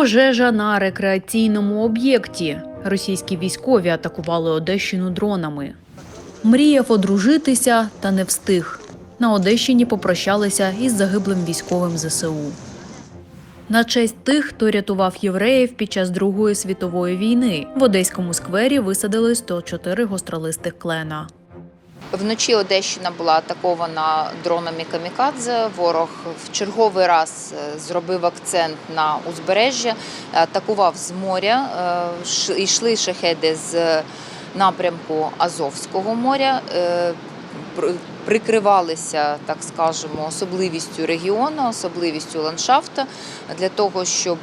Пожежа на рекреаційному об'єкті. Російські військові атакували Одещину дронами. Мріяв одружитися та не встиг. На Одещині попрощалися із загиблим військовим ЗСУ. На честь тих, хто рятував євреїв під час Другої світової війни, в Одеському сквері висадили 104 гостролистих клена. Вночі Одещина була атакована дронами камікадзе. Ворог в черговий раз е, зробив акцент на узбережжя, атакував з моря. е, Йшли шахеди з напрямку Азовського моря. Пр- Прикривалися, так скажемо, особливістю регіону, особливістю ландшафту для того, щоб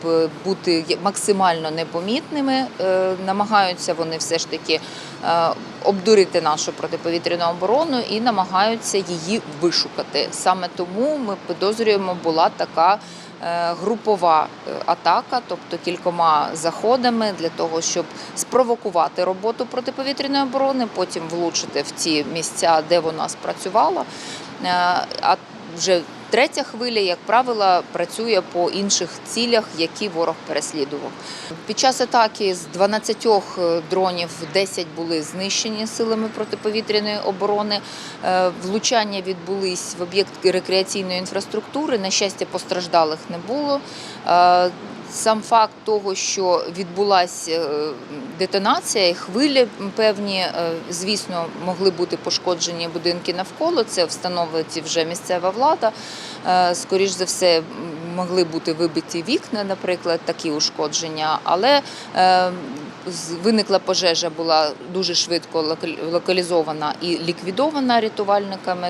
бути максимально непомітними. Е, Намагаються вони все ж таки е, обдурити нашу протиповітряну оборону і намагаються її вишукати. Саме тому ми підозрюємо, була така групова е, атака, тобто кількома заходами для того, щоб спровокувати роботу протиповітряної оборони, потім влучити в ті місця, де вона спрацювала. Е, А вже третя хвиля, як правило, працює по інших цілях, які ворог переслідував. Під час атаки з 12 дронів 10 були знищені силами протиповітряної оборони. Е, Влучання відбулись в об'єкт рекреаційної інфраструктури. На щастя, постраждалих не було. Сам факт того, що відбулася е, детонація і хвилі певні, е, звісно, могли бути пошкоджені будинки навколо. Це встановить вже місцева влада. Е, Скоріш за все, могли бути вибиті вікна, наприклад, такі ушкодження. Але виникла пожежа, була дуже швидко локалізована і ліквідована рятувальниками.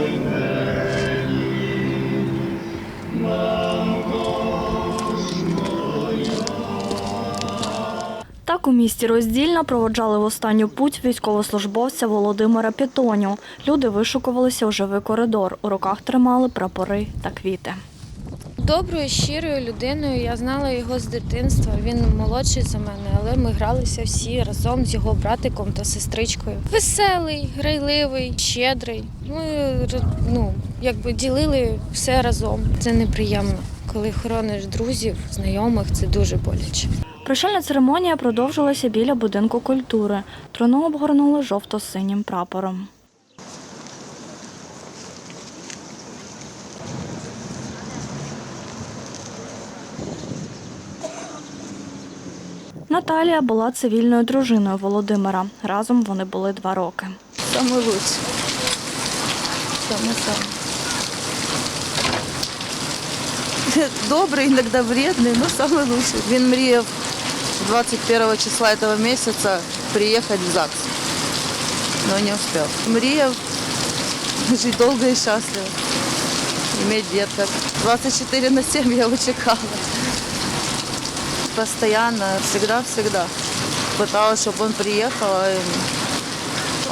місті роздільно проводжали в останню путь військовослужбовця Володимира Пітоню. Люди вишукувалися у живий коридор. У руках тримали прапори та квіти. Доброю, щирою людиною. Я знала його з дитинства. Він молодший за мене, але ми гралися всі разом з його братиком та сестричкою. Веселий, грайливий, щедрий. Ми ну, якби ділили все разом. Це неприємно. Коли хорониш друзів, знайомих, це дуже боляче. Прощальна церемонія продовжилася біля будинку культури. Труну обгорнули жовто-синім прапором. Наталія була цивільною дружиною Володимира. Разом вони були два роки. Саме лучше. Саме саме. добрый, иногда вредный, но самый лучший. Він мріяв 21 числа этого месяца приехать в ЗАГС, но не успел. Мріяв жить долго и счастливо, иметь деток. 24 на 7 я его чекала. Постоянно, всегда-всегда. Пыталась, чтобы он приехал, а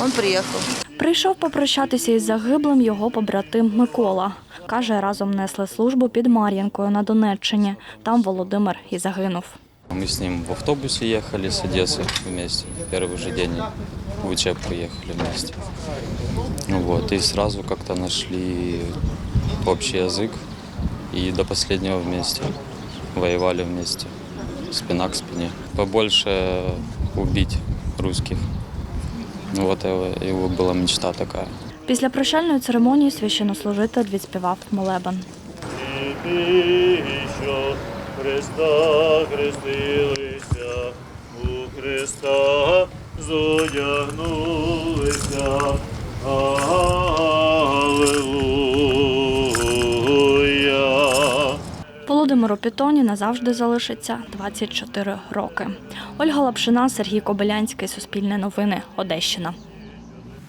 он приехал. Прийшов попрощатися із загиблим його побратим Микола. Каже, разом несли службу під Мар'їнкою на Донеччині. Там Володимир і загинув. Мы с ним в автобусе ехали с Одессы вместе. Первый же день в учебку ехали вместе. Ну Вот, и сразу как-то нашли общий язык. И до последнего вместе. Воевали вместе. Спина к спине. Побольше убить русских. Ну вот его, его была мечта такая. Після прощальної церемонії священнослужитель відспівав молебен. Христа хрестилися, у Христа зодягнулися. Володимиру Пітоні назавжди залишиться 24 роки. Ольга Лапшина, Сергій Кобилянський, Суспільне новини, Одещина.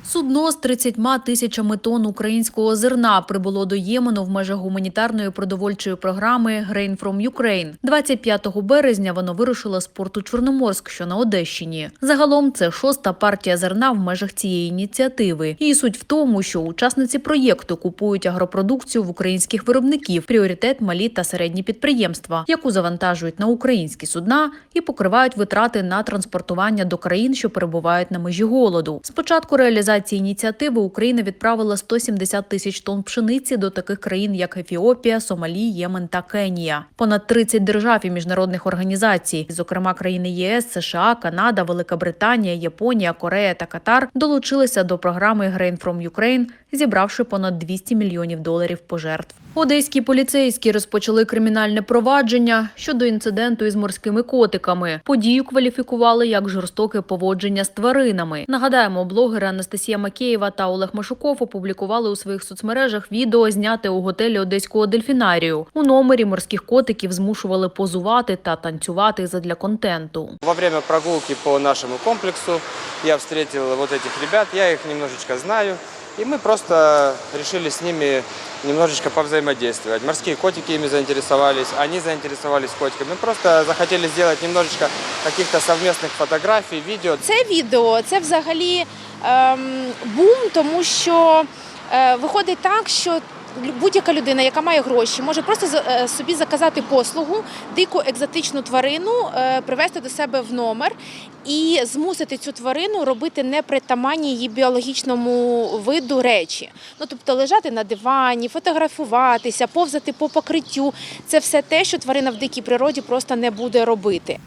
Судно з 30 тисячами тонн українського зерна прибуло до Ємену в межах гуманітарної продовольчої програми Grain from Ukraine. 25 березня воно вирушило з порту Чорноморськ, що на Одещині. Загалом це шоста партія зерна в межах цієї ініціативи. Її суть в тому, що учасниці проєкту купують агропродукцію в українських виробників, пріоритет малі та середні підприємства, яку завантажують на українські судна і покривають витрати на транспортування до країн, що перебувають на межі голоду. Спочатку реалізації ініціативи Україна відправила 170 тисяч тонн пшениці до таких країн, як Ефіопія, Сомалі, Ємен та Кенія. Понад 30 держав і міжнародних організацій, зокрема країни ЄС, США, Канада, Велика Британія, Японія, Корея та Катар, долучилися до програми Grain from Ukraine, зібравши понад 200 мільйонів доларів пожертв. Одеські поліцейські розпочали кримінальне провадження щодо інциденту із морськими котиками. Подію кваліфікували як жорстоке поводження з тваринами. Нагадаємо, блогери Анастасія Макеєва та Олег Машуков опублікували у своїх соцмережах відео, зняте у готелі Одеського дельфінарію. У номері морських котиків змушували позувати та танцювати задля контенту. Во время прогулки по нашому комплексу я встретил вот этих ребят, я їх немножечко знаю, и мы просто решили с ними немножечко повзаимодействовать. Морские котики ими заинтересовались, они заинтересовались котиками. Мы просто захотели сделать немножечко каких-то совместных фотографий, видео. Це відео це взагалі ем, бум, тому що е, виходить так, що лю- будь-яка людина, яка має гроші, може просто е, собі заказати послугу, дику екзотичну тварину, е, привезти до себе в номер і змусити цю тварину робити непритаманні її біологічному виду речі. Ну тобто лежати на дивані, фотографуватися, повзати по покриттю. Це все те, що тварина в дикій природі просто не буде робити.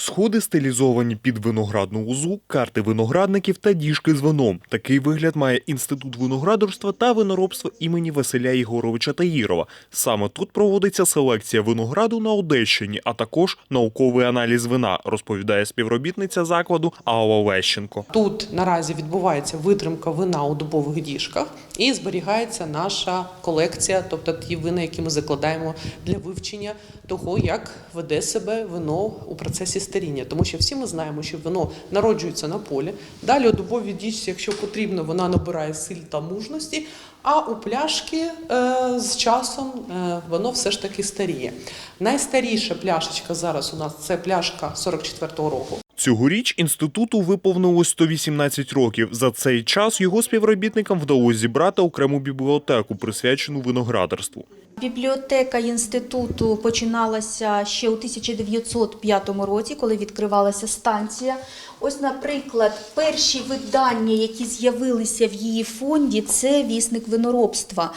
Сходи стилізовані під виноградну лозу, карти виноградників та діжки з вином. Такий вигляд має інститут виноградарства та виноробства імені Василя Єгоровича Таїрова. Саме тут проводиться селекція винограду на Одещині, а також науковий аналіз вина, розповідає співробітниця закладу Алла Лещенко. Тут наразі відбувається витримка вина у дубових діжках і зберігається наша колекція, тобто ті вина, які ми закладаємо для вивчення того, як веде себе вино у процесі старіння. Тому що всі ми знаємо, що вино народжується на полі. Далі у дубовій діжці, якщо потрібно, вона набирає силь та мужності. А у пляшки е, з часом е, воно все ж таки старіє. Найстаріша пляшечка зараз у нас це пляшка 44-го року. Цьогоріч інституту виповнилось 118 років. За цей час його співробітникам вдалося зібрати окрему бібліотеку, присвячену виноградарству. Бібліотека інституту починалася ще у 1905 році, коли відкривалася станція. Ось, наприклад, перші видання, які з'явилися в її фонді, це вісник виноробства,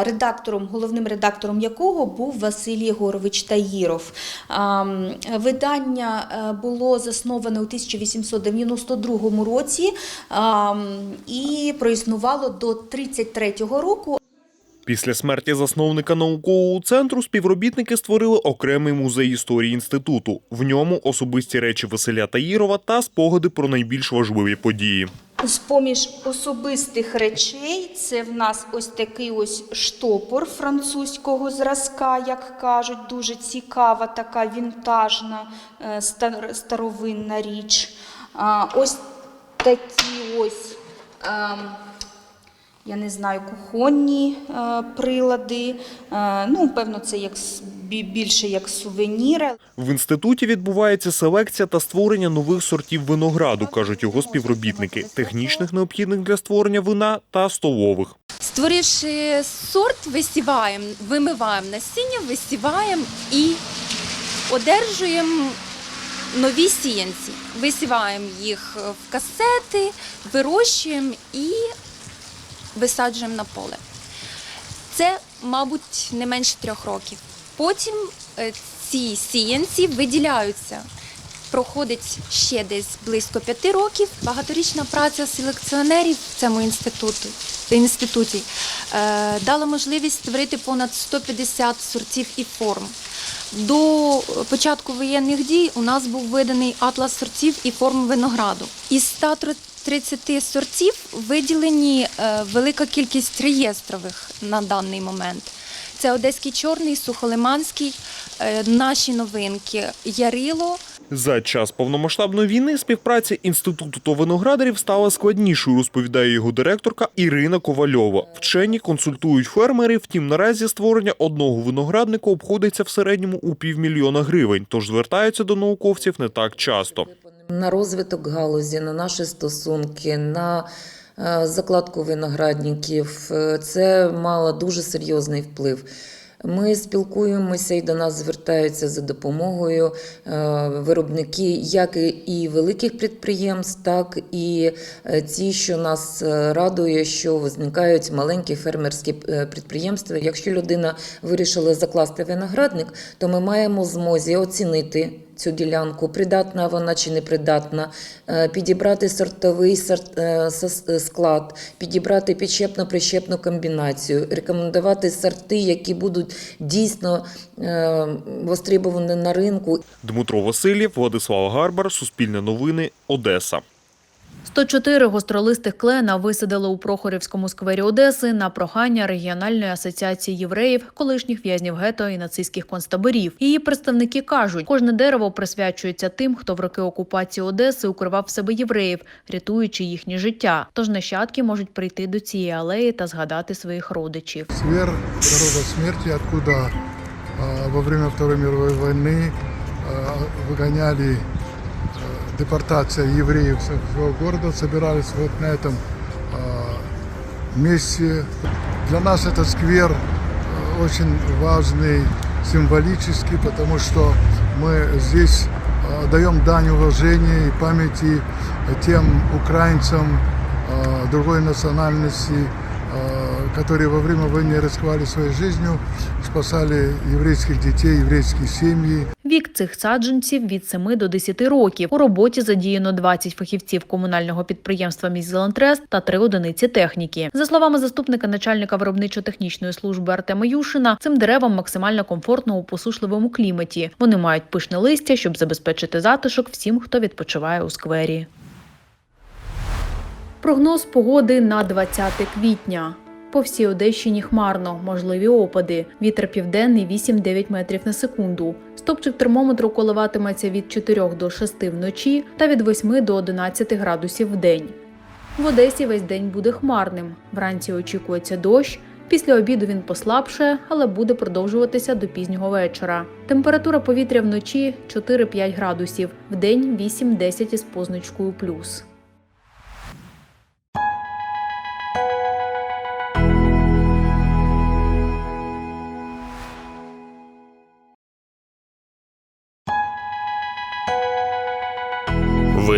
редактором, головним редактором якого був Василь Єгорович Таїров. Видання е, було засноване у 1892 році і проіснувало до 1933 року. Після смерті засновника наукового центру співробітники створили окремий музей історії інституту. В ньому особисті речі Василя Таїрова та спогади про найбільш важливі події. З-поміж особистих речей це в нас ось такий ось штопор французького зразка, як кажуть, дуже цікава, така вінтажна е, старовинна річ. Ось такі ось, ем, я не знаю, кухонні е, прилади. Е, Ну, певно, це як більше як сувеніри. В інституті відбувається селекція та створення нових сортів винограду, кажуть його співробітники, технічних необхідних для створення вина та столових. Створивши сорт, висіваємо, вимиваємо насіння, висіваємо і одержуємо нові сіянці. Висіваємо їх в касети, вирощуємо і висаджуємо на поле. Це, мабуть, не менше трьох років. Потім е, ці сіянці виділяються. Проходить ще десь близько п'яти років. Багаторічна праця селекціонерів в цьому інституту, інституті е, дала можливість створити понад 150 сортів і форм. До початку воєнних дій у нас був виданий атлас сортів і форм винограду. Із 130 сортів виділені е, велика кількість реєстрових на даний момент. Це Одеський чорний, Сухолиманський, е, наші новинки, Ярило, За час повномасштабної війни співпраця інституту та виноградарів стала складнішою, розповідає його директорка Ірина Ковальова. Вчені консультують фермерів. Втім, наразі створення одного виноградника обходиться в середньому у півмільйона гривень, тож звертаються до науковців не так часто. На розвиток галузі, на наші стосунки, на е, закладку виноградників. Е, Це мало дуже серйозний вплив. Ми спілкуємося і до нас звертаються за допомогою е, виробники як і- великих підприємств, так і ті, що нас радує, що виникають маленькі фермерські підприємства. Якщо людина вирішила закласти виноградник, то ми маємо змозі оцінити цю ділянку, придатна вона чи не придатна, підібрати сортовий сорт, е, е, склад, підібрати підщепно-прищепну комбінацію, рекомендувати сорти, які будуть дійсно е, востребовані на ринку. Дмитро Васильєв, Владислав Гарбар, Суспільне новини, Одеса. 104 гостролистих клена висадили у Прохорівському сквері Одеси на прохання регіональної асоціації євреїв, колишніх в'язнів гето і нацистських концтаборів. Її представники кажуть, кожне дерево присвячується тим, хто в роки окупації Одеси укривав в себе євреїв, рятуючи їхнє життя. Тож нащадки можуть прийти до цієї алеї та згадати своїх родичів. Сквер дорога смерти, откуда во время Второй мировой войны выгоняли депортация евреев со всего города, собирались вот на этом а, месте. Для нас этот сквер а, очень важный символически, потому что мы здесь а, даем дань уважения и памяти тем украинцам а, другой национальности, а, которые во время войны рисковали своей жизнью, спасали еврейских детей, еврейские семьи. Вік цих саджанців від 7 до 10 років. У роботі задіяно 20 фахівців комунального підприємства «Міськзеландтрест» та 3 одиниці техніки. За словами заступника начальника виробничо-технічної служби Артема Юшина, цим деревам максимально комфортно у посушливому кліматі. Вони мають пишне листя, щоб забезпечити затишок всім, хто відпочиває у сквері. Прогноз погоди на 20 квітня. По всій Одещині хмарно, можливі опади. Вітер південний 8-9 метрів на секунду. Стопчик термометру коливатиметься від 4 до 6 вночі та від 8 до 11 градусів в день. В Одесі весь день буде хмарним. Вранці очікується дощ. Після обіду він послабшає, але буде продовжуватися до пізнього вечора. Температура повітря вночі 4-5 градусів, вдень 8-10 із позначкою плюс.